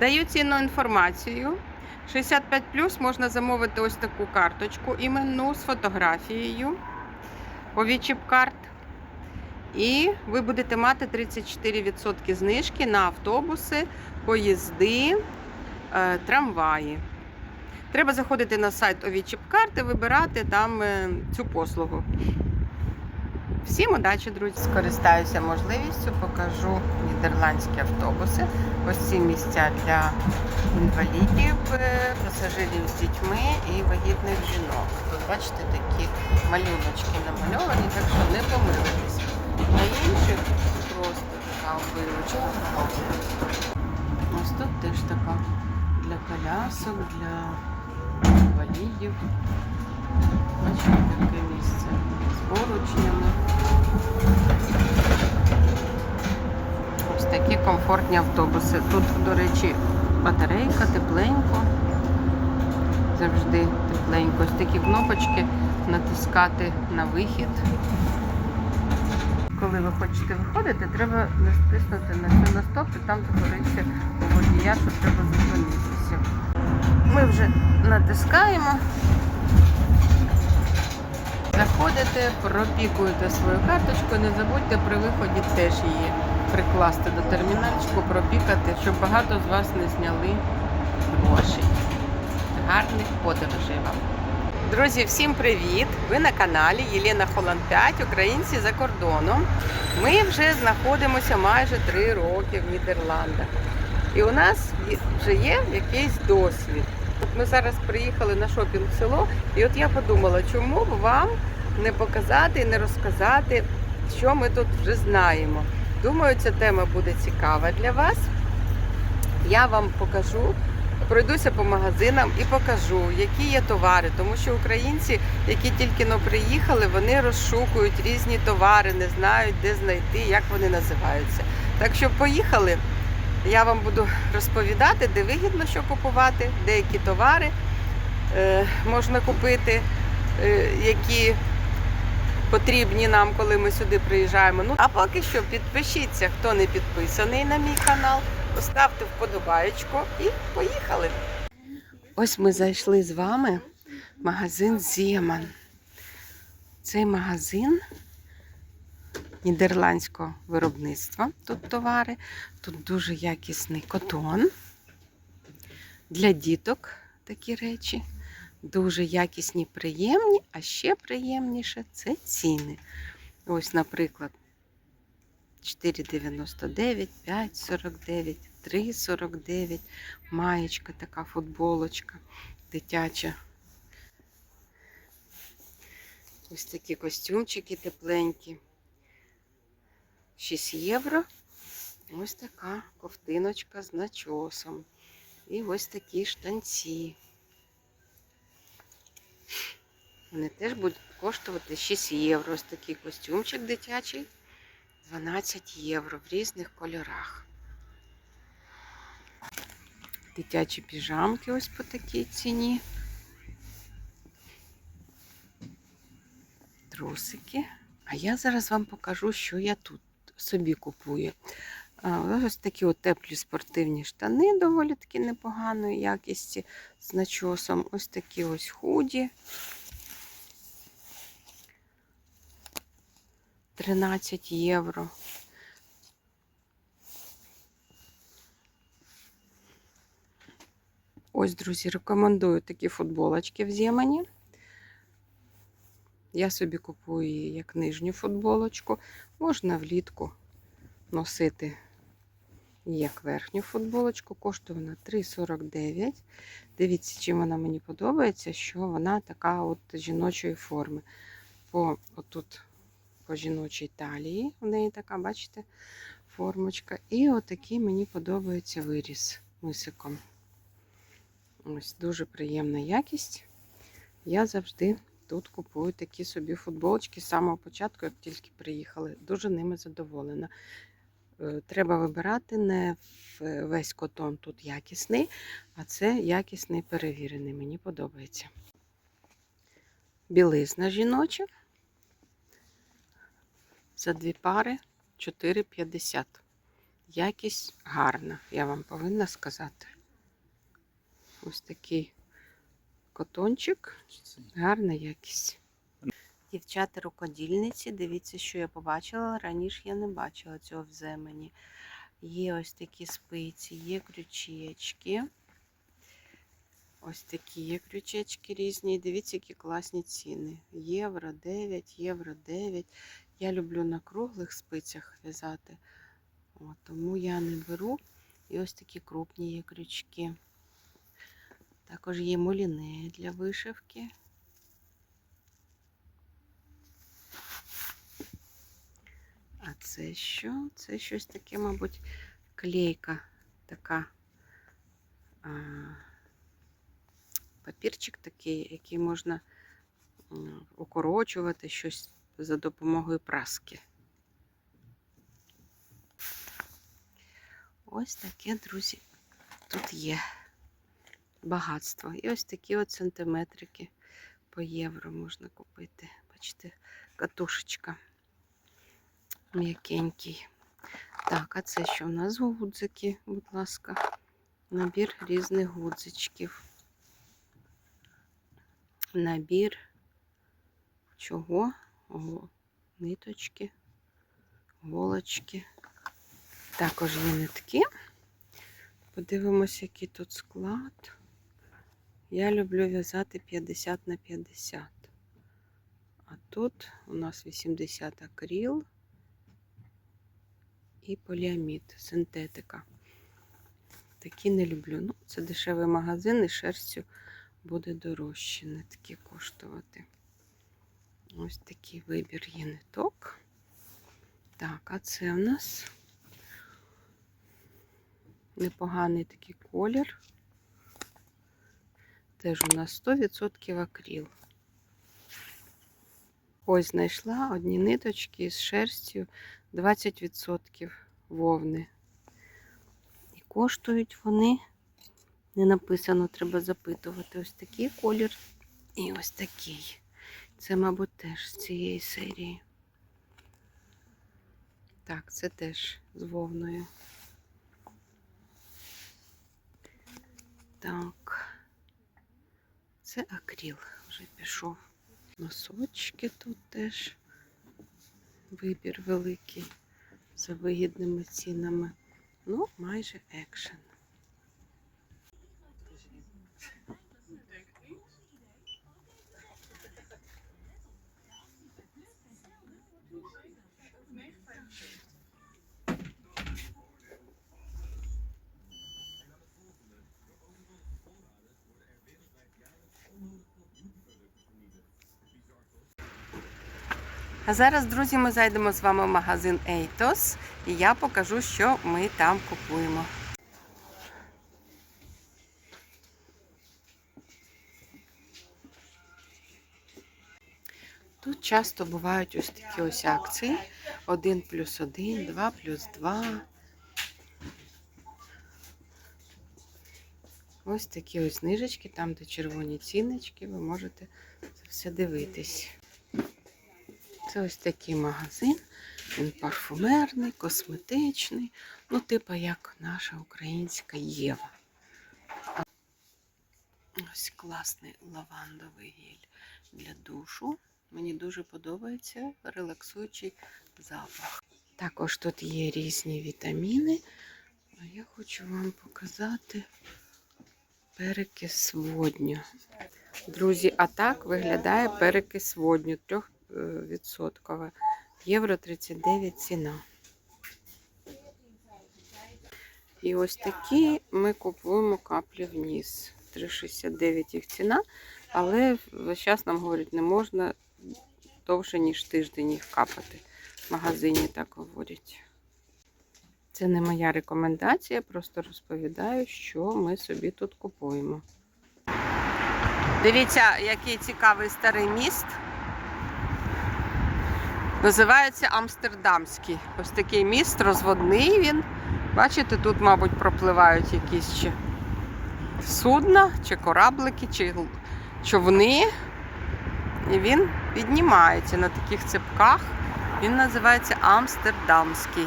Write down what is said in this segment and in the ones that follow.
Даю цінну інформацію. 65 можна замовити ось таку карточку іменну з фотографією Овічіп карт. І ви будете мати 34% знижки на автобуси, поїзди, е, трамваї. Треба заходити на сайт Овічіп карти, вибирати там е, цю послугу. Всім удачі, друзі! Скористаюся можливістю, покажу нідерландські автобуси. Ось ці місця для інвалідів, е, пасажирів з дітьми і вагітних жінок. Тут бачите такі малюночки намальовані, так що не помилитесь. На інших просто така обилочка. Ось тут теж така для колясок, для інвалідів. Бачите, таке місце з поручнями. Ось такі комфортні автобуси. Тут, до речі, батарейка, тепленько. Завжди тепленько. Ось такі кнопочки натискати на вихід. Коли ви хочете виходити, треба натиснути на на стоп і там загориться у водія, що треба зупинитися. Ми вже натискаємо. Заходите, пропікуєте свою карточку, не забудьте при виході теж її прикласти до термінальчику, пропікати, щоб багато з вас не зняли грошей. Гарних подорожей вам! Друзі, всім привіт! Ви на каналі Єлена Холланд 5, Українці за кордоном. Ми вже знаходимося майже 3 роки в Нідерландах. І у нас вже є якийсь досвід. От ми зараз приїхали на шопінг в село, і от я подумала, чому б вам не показати і не розказати, що ми тут вже знаємо. Думаю, ця тема буде цікава для вас. Я вам покажу, пройдуся по магазинам і покажу, які є товари, тому що українці, які тільки но приїхали, вони розшукують різні товари, не знають, де знайти, як вони називаються. Так що поїхали. Я вам буду розповідати, де вигідно що купувати, деякі товари е, можна купити, е, які потрібні нам, коли ми сюди приїжджаємо. Ну, а поки що підпишіться, хто не підписаний на мій канал, поставте вподобаєчку і поїхали. Ось ми зайшли з вами в магазин Зєман. Цей магазин нідерландського виробництва. Тут товари, тут дуже якісний котон. Для діток такі речі. Дуже якісні, приємні, а ще приємніше це ціни. Ось, наприклад, 4,99, 5,49, 3,49, маєчка, така футболочка дитяча. Ось такі костюмчики тепленькі. 6 євро. Ось така ковтиночка з начосом. І ось такі штанці. Вони теж будуть коштувати 6 євро. Ось такий костюмчик дитячий. 12 євро в різних кольорах. Дитячі піжамки ось по такій ціні. Трусики. А я зараз вам покажу, що я тут собі купую. Ось такі от теплі спортивні штани, доволі таки непоганої якісті з начосом. Ось такі ось худі. 13 євро. Ось, друзі, рекомендую такі футболочки в Зємані. Я собі купую її як нижню футболочку. Можна влітку носити як верхню футболочку. Коштує вона 3,49. Дивіться, чим вона мені подобається, що вона така от жіночої форми. По отут по жіночій талії. У неї така, бачите, формочка. І отакий мені подобається виріс мисиком. Ось дуже приємна якість. Я завжди тут купую такі собі футболочки з самого початку, як тільки приїхали. Дуже ними задоволена. Е, Треба вибирати не весь котон тут якісний, а це якісний перевірений. Мені подобається. Білизна жіноча. За дві пари 4,50. Якість гарна, я вам повинна сказати. Ось такий котончик, гарна якість. Дівчата рукодільниці, дивіться, що я побачила. Раніше я не бачила цього в земені. Є ось такі спиці, є крючечки. Ось такі є крючечки різні. Дивіться, які класні ціни. Євро 9, євро 9. Я люблю на круглих спицях в'язати. Тому я не беру. І ось такі крупні є крючки. Також є моліне для вишивки. А це що? Це щось таке, мабуть, клейка така. А, папірчик такий, який можна укорочувати щось за допомогою праски. Ось таке, друзі, тут є багатство. І ось такі от сантиметрики по євро можна купити. Бачите, катушечка м'якенький. Так, а це що в нас гудзики, будь ласка, набір різних гудзичків. Набір чого? О, ниточки, голочки. Також є нитки. Подивимося, який тут склад. Я люблю в'язати 50 на 50. А тут у нас 80 акрил і поліамід, синтетика. Такі не люблю. Ну, це дешевий магазин і шерстю буде дорожче нитки коштувати. Ось такий вибір є ниток. Так, а це в нас непоганий такий колір. Теж у нас 100% акрил. Ось знайшла одні ниточки з шерстю 20% вовни. І коштують вони, не написано, треба запитувати. Ось такий колір і ось такий. Це, мабуть, теж з цієї серії. Так, це теж з вовною. Так, це акрил вже пішов. Носочки тут теж вибір великий за вигідними цінами. Ну, майже екшен. А зараз, друзі, ми зайдемо з вами в магазин Ейтос і я покажу, що ми там купуємо. Тут часто бувають ось такі ось акції. 1 плюс 1, 2 плюс 2. Ось такі ось знижечки, там, де червоні ціночки, ви можете це все дивитись. Це ось такий магазин. Він парфумерний, косметичний. Ну, типу, як наша українська Єва. Ось класний лавандовий гель для душу. Мені дуже подобається релаксуючий запах. Також тут є різні вітаміни. А я хочу вам показати перекис водню. Друзі, а так виглядає перекис водню. Трьох відсоткова. Євро 39 ціна. І ось такі ми купуємо каплі вниз. 3,69 їх ціна, але час нам говорять, не можна довше, ніж тиждень їх капати. В магазині так говорять. Це не моя рекомендація, просто розповідаю, що ми собі тут купуємо. Дивіться, який цікавий старий міст. Називається Амстердамський. Ось такий міст, розводний він. Бачите, тут, мабуть, пропливають якісь ще судна, чи кораблики, чи човни. І він піднімається на таких цепках. Він називається Амстердамський.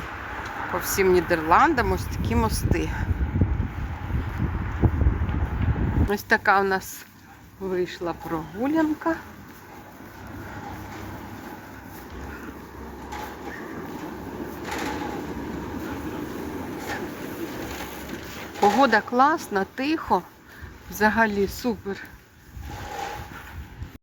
по всім Нідерландам ось такі мости. Ось така у нас вийшла прогулянка. Погода класна, тихо, взагалі супер.